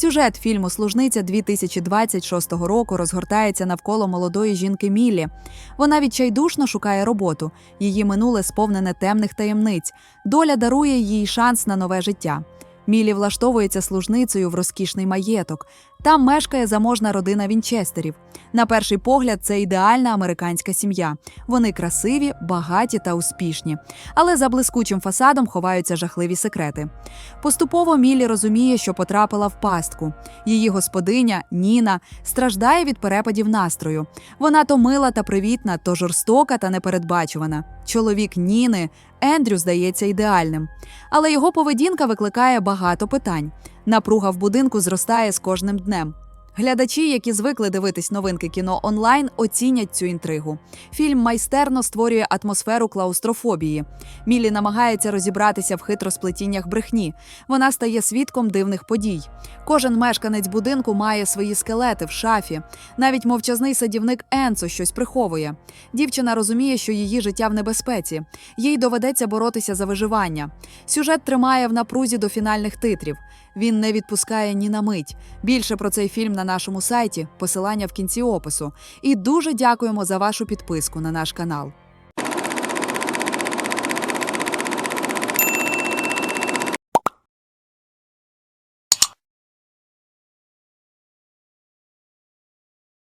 Сюжет фільму Служниця 2026 року розгортається навколо молодої жінки Мілі. Вона відчайдушно шукає роботу. Її минуле сповнене темних таємниць. Доля дарує їй шанс на нове життя. Мілі влаштовується служницею в розкішний маєток. Там мешкає заможна родина Вінчестерів. На перший погляд, це ідеальна американська сім'я. Вони красиві, багаті та успішні. Але за блискучим фасадом ховаються жахливі секрети. Поступово Мілі розуміє, що потрапила в пастку. Її господиня Ніна страждає від перепадів настрою. Вона то мила та привітна, то жорстока та непередбачувана. Чоловік Ніни Ендрю здається ідеальним, але його поведінка викликає багато питань. Напруга в будинку зростає з кожним днем. Глядачі, які звикли дивитись новинки кіно онлайн, оцінять цю інтригу. Фільм майстерно створює атмосферу клаустрофобії. Мілі намагається розібратися в хитросплетіннях брехні. Вона стає свідком дивних подій. Кожен мешканець будинку має свої скелети в шафі. Навіть мовчазний садівник Енцо щось приховує. Дівчина розуміє, що її життя в небезпеці. Їй доведеться боротися за виживання. Сюжет тримає в напрузі до фінальних титрів. Він не відпускає ні на мить. Більше про цей фільм на нашому сайті, посилання в кінці опису. І дуже дякуємо за вашу підписку на наш канал.